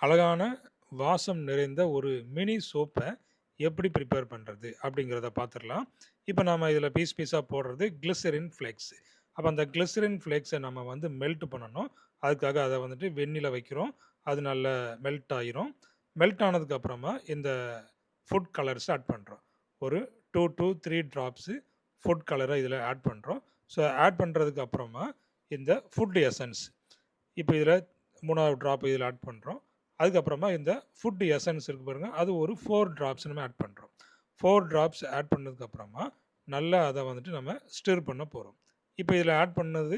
அழகான வாசம் நிறைந்த ஒரு மினி சோப்பை எப்படி ப்ரிப்பேர் பண்ணுறது அப்படிங்கிறத பார்த்துடலாம் இப்போ நாம் இதில் பீஸ் பீஸாக போடுறது கிளிசரின் ஃப்ளேக்ஸ் அப்போ அந்த கிளிசரின் ஃப்ளெக்ஸை நம்ம வந்து மெல்ட் பண்ணணும். அதுக்காக அதை வந்துட்டு வெண்ணில் வைக்கிறோம். அது நல்ல மெல்ட் ஆகிரும் மெல்ட் ஆனதுக்கப்புறமா இந்த ஃபுட் கலர்ஸ் ஆட் பண்ணுறோம் ஒரு two two three drops food கலரை இதில் ஆட் பண்ணுறோம் ஸோ ஆட் பண்ணுறதுக்கு அப்புறமா இந்த ஃபுட் எசன்ஸ் இப்போ இதில் மூணாவது ட்ராப் இதில் ஆட் பண்ணுறோம் அதுக்கப்புறமா இந்த ஃபுட் எசன்ஸ் இருக்கு பாருங்கள் அது ஒரு ஃபோர் ட்ராப்ஸ் நம்ம ஆட் பண்ணுறோம் ஃபோர் ட்ராப்ஸ் ஆட் பண்ணதுக்கப்புறமா நல்லா அதை வந்துட்டு நம்ம ஸ்டிர் பண்ண போகிறோம் இப்போ இதில் ஆட் பண்ணது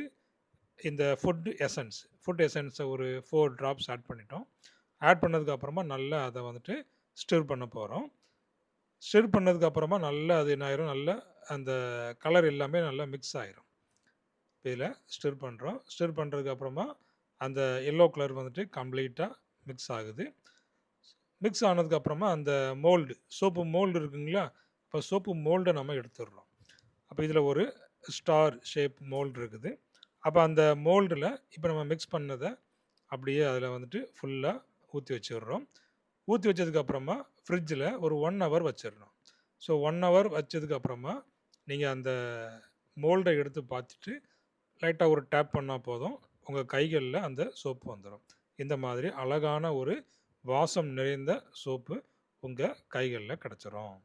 இந்த ஃபுட் எசன்ஸ் ஃபுட் எசன்ஸை ஒரு ஃபோர் ட்ராப்ஸ் ஆட் பண்ணிட்டோம். ஆட் பண்ணதுக்கப்புறமா நல்லா அதை வந்துட்டு ஸ்டிர் பண்ண போகிறோம் ஸ்டிர் பண்ணதுக்கப்புறமா நல்லா அது என்ன ஆயிரும்? நல்லா அந்த கலர் எல்லாமே நல்லா மிக்ஸ் ஆயிரும். இதில் ஸ்டிர் பண்ணுறோம் ஸ்டிர் பண்ணுறதுக்கப்புறமா அந்த எல்லோ கலர் வந்துட்டு கம்ப்ளீட்டாக மிக்ஸ் ஆகுது. மிக்ஸ் ஆனதுக்கப்புறமா அந்த மோல்டு சோப்பு மோல்டு இருக்குங்களா? இப்போ சோப்பு மோல்டை நம்ம எடுத்துடுறோம். அப்போ இதில் ஒரு ஸ்டார் ஷேப் மோல்டு இருக்குது. அப்போ அந்த மோல்டில் இப்போ நம்ம மிக்ஸ் பண்ணதை அப்படியே அதில் வந்துட்டு ஃபுல்லாக ஊற்றி வச்சிடுறோம். ஊற்றி வச்சதுக்கப்புறமா ஃப்ரிட்ஜில் ஒரு ஒன் ஹவர் வச்சிடணும். ஸோ ஒன் ஹவர் வச்சதுக்கப்புறமா நீங்கள் அந்த மோல்டை எடுத்து பார்த்துட்டு லைட்டாக ஒரு டேப் பண்ணால் போதும். உங்கள் கைகளில் அந்த சோப்பு வந்துடும் இந்த மாதிரி அழகான ஒரு வாசம் நிறைந்த சோப்பு உங்கள் கைகளில் கிடச்சிரும்.